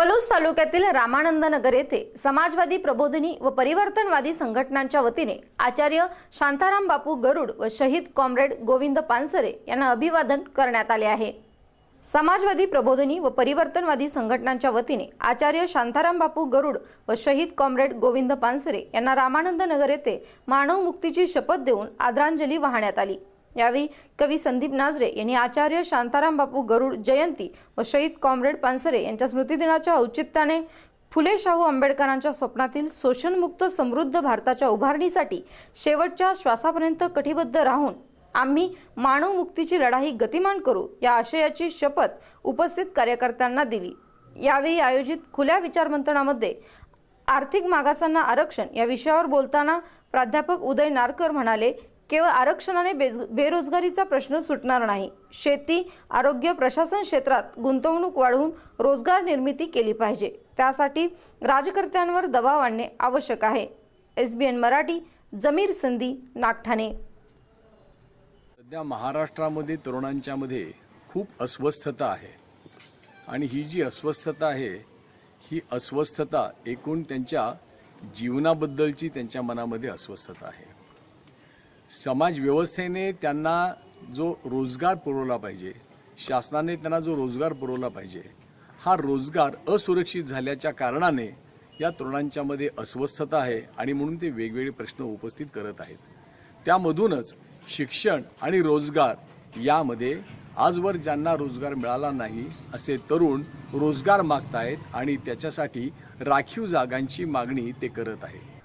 पलूस तालुक्यातील रामानंद नगर येथे समाजवादी प्रबोधिनी व परिवर्तनवादी संघटनांच्या वतीने आचार्य शांताराम बापू गरुड व शहीद कॉम्रेड गोविंद पानसरे यांना अभिवादन करण्यात आले आहे. समाजवादी प्रबोधिनी व परिवर्तनवादी संघटनांच्या वतीने आचार्य शांताराम बापू गरुड व शहीद कॉम्रेड गोविंद पानसरे यांना रामानंद नगर येथे मानव मुक्तीची शपथ देऊन आदरांजली वाहण्यात आली. यावेळी कवी संदीप नाजरे यांनी आचार्य शांताराम बापू गरुड जयंती व शहीद कॉम्रेड पानसरे यांच्या स्मृतिदिनाच्या औचित्याने फुले शाहू आंबेडकरांच्या स्वप्नातील शोषणमुक्त समृद्ध भारताच्या उभारणीसाठी शेवटच्या श्वासापर्यंत कटिबद्ध राहून आम्ही मानव मुक्तीची लढाई गतिमान करू या आशयाची शपथ उपस्थित कार्यकर्त्यांना दिली. यावेळी आयोजित खुल्या विचारमंथनामध्ये आर्थिक मागासांना आरक्षण या विषयावर बोलताना प्राध्यापक उदय नारकर म्हणाले केवळ आरक्षणाने बेज- बेरोजगारीचा प्रश्न सुटणार नाही. शेती आरोग्य प्रशासन क्षेत्रात गुंतवणूक वाढवून रोजगार निर्मिती केली पाहिजे. त्यासाठी राजकर्त्यांवर दबाव आणणे आवश्यक आहे. S B N Marathi Zameer संधी नागठाणे. सध्या महाराष्ट्रामध्ये तरुणांच्यामध्ये खूप अस्वस्थता आहे. आणि ही जी अस्वस्थता आहे ही अस्वस्थता एकूण त्यांच्या जीवनाबद्दलची त्यांच्या मनामध्ये अस्वस्थता आहे. समाज व्यवस्थेने त्यांना जो रोजगार पुरवला पाहिजे शासनाने त्यांना जो रोजगार पुरवला पाहिजे हा रोजगार असुरक्षित झाल्याच्या कारणाने या तरुणांच्यामध्ये अस्वस्थता आहे आणि म्हणून ते वेगवेगळे प्रश्न उपस्थित करत आहेत. त्यामधूनच शिक्षण आणि रोजगार यामध्ये आजवर ज्यांना रोजगार मिळाला नाही असे तरुण रोजगार मागतायत आणि त्याच्यासाठी राखीव जागांची मागणी ते करत आहेत.